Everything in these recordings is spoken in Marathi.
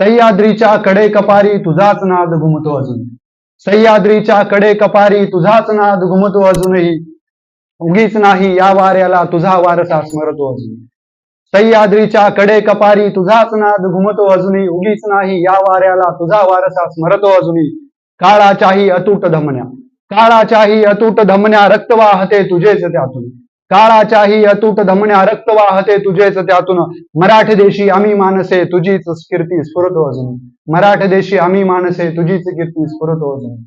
सह्याद्रीच्या कडे कपारी तुझाच नाद घुमतो अजून. सह्याद्रीच्या कडे कपारी तुझाच नाद घुमतो अजूनही. उगीच नाही या वाऱ्याला तुझा वारसा स्मरतो अजून. सह्याद्रीच्या कडे कपारी तुझाच नाद घुमतो अजूनही. उगीच नाही या वाऱ्याला तुझा वारसा स्मरतो अजूनही. काळाच्याही अतूट धमन्या. काळाच्याही अतूट धमन्या रक्त वाहते तुझेच त्यातून. काळाच्याही अतूट धमन्या रक्त वाहते तुझेच त्यातून. मराठ देशी आम्ही मानसे तुझीच कीर्ती स्फुरतो अजून. मराठ देशी आम्ही मानसे तुझीच कीर्ती स्फुरतो अजून.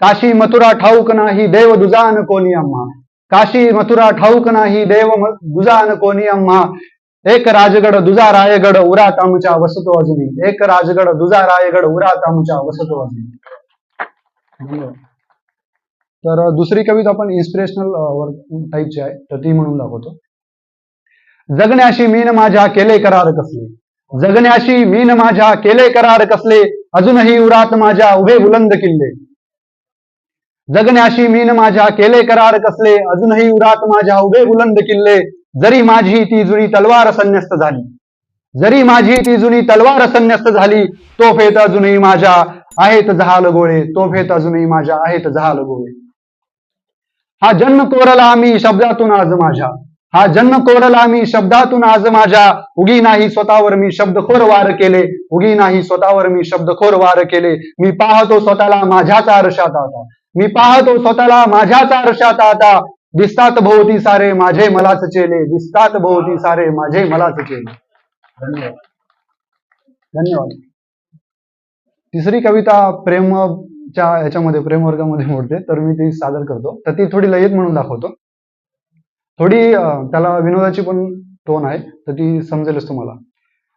काशी मथुरा ठाऊक नाही देव दुजान कोणी अम्मा. काशी मथुरा ठाऊक नाही देव म- दुजान कोणी अम्मा. एक राजगड दुजा रायगड उरात आमच्या वसतो अजूनही एक राजगड दुजा रायगड उरात आमच्या वसतो अजून. तर दुसरी कविता आपण इन्स्पिरेशनल टाईपची आहे. तर ती म्हणून दाखवतो. जगण्याशी मीन माझ्या केले करार कसले? जगण्याशी मीन माझ्या केले करार कसले? अजूनही उरात माझ्या उभे बुलंद किल्ले. जगण्याशी मीन माझ्या केले करार कसले? अजूनही उरात माझ्या उभे बुलंद किल्ले. जरी माझी ती जुनी तलवार संन्यस्त झाली. जरी माझी ती जुनी तलवार संन्यस्त झाली तोफेत अजूनही माझ्या आहेत जहाल गोळे. तोफेत अजूनही माझ्या आहेत जहाल गोळे. हा जन्म कोरला मी शब्दातून आज माझ्या. हा जन्म कोरला मी शब्दातून आज माझ्या. उगी नाही स्वतःवर मी शब्दखोर वार केले. उगी नाही स्वतःवर मी शब्दखोर वार केले. मी पाहतो स्वतःला माझ्याच आरशात आता. मी पाहतो स्वतःला माझ्याच आरशात आता. दिसतात भोवती सारे माझे मलाच चेले. दिसतात भोवती सारे माझे मलाच चेले. धन्यवाद. धन्यवाद. तिसरी कविता प्रेम च्या याच्यामध्ये प्रेम वर्गामध्ये मोडते तर मी ती सादर करतो. तर ती थोडी लयत म्हणून दाखवतो. थोडी त्याला विनोदाची पण टोन आहे तर ती समजेलच तुम्हाला.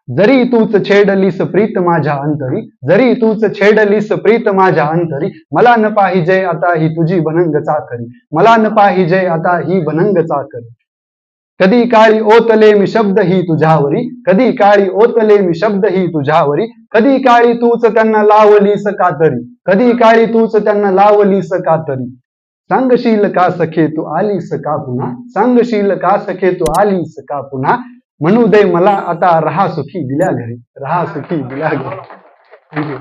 जरी तूच छेडलीस प्रीत माझ्या अंतरी जरी तूच छेडलीस प्रीत माझ्या अंतरी मला न पाहिजे आता ही तुझी बनंग चाकरी मला न पाहिजे आता ही बनंग चाकरी. कधी काळी ओतले मी शब्द ही तुझ्यावरी कधी काळी ओतले मी शब्द ही तुझ्यावरी कधी काळी तूच त्यांना लावलीस कातरी कधी काळी तूच त्यांना लावलीस कातरी सांगशील का सखे तू आलीस का पुन्हा? सांगशील का सखे तू आलीस का पुन्हा? म्हणू दे मला आता रहा सुखी दिल्या घरी रहा सुखी दिल्या घरी. थँक्यू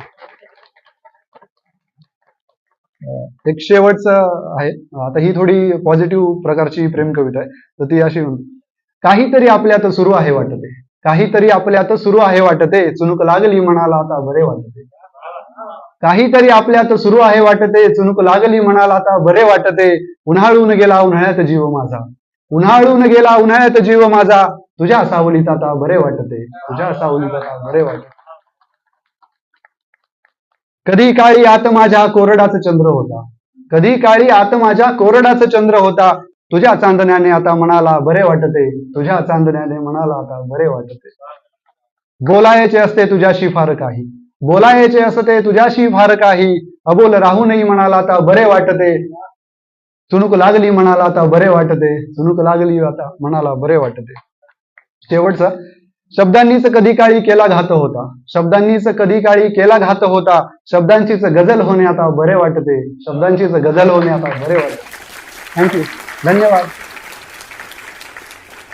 एक शेवटचं आहे. आता ही थोडी पॉझिटिव्ह प्रकारची प्रेम कविता आहे. तर ती अशी काहीतरी आपल्यात सुरू आहे वाटते. काहीतरी आपल्यात सुरू आहे वाटते. चुनूक लागली म्हणाला आता बरे वाटते. काहीतरी आपल्यात सुरू आहे वाटते. चुनूक लागली म्हणाला आता बरे वाटते. उन्हाळून गेला उन्हाळ्यात जीव माझा. उन्हाळून गेला उन्हाळ्यात जीव माझा. तुझ्या सावलीत आता बरे वाटते. तुझ्या सावलीत आता बरे वाटते. कधी काळी आत माझ्या कोरडाच चंद्र होता. कधी काळी आत माझ्या कोरडाच चंद्र होता. तुझ्या चांदण्याने आता म्हणाला बरे वाटते. तुझ्या चांदण्याने म्हणाला आता बरे वाटते. बोलायचे असते तुझ्याशी फार काही. बोलायचे असते तुझ्याशी फार काही. अबोल राहूनही म्हणाला आता बरे वाटते. चुणूक लागली म्हणाला आता बरे वाटते. चुणूक लागली आता म्हणाला बरे वाटते. शेवटचा शब्दांनीच कधी काळी केला घात होता. शब्दांनीच कधी काळी केला घात होता. शब्दांचीच गझल होणे आता बरे वाटते. शब्दांचीच गझल होणे आता बरे वाटते. थँक्यू धन्यवाद.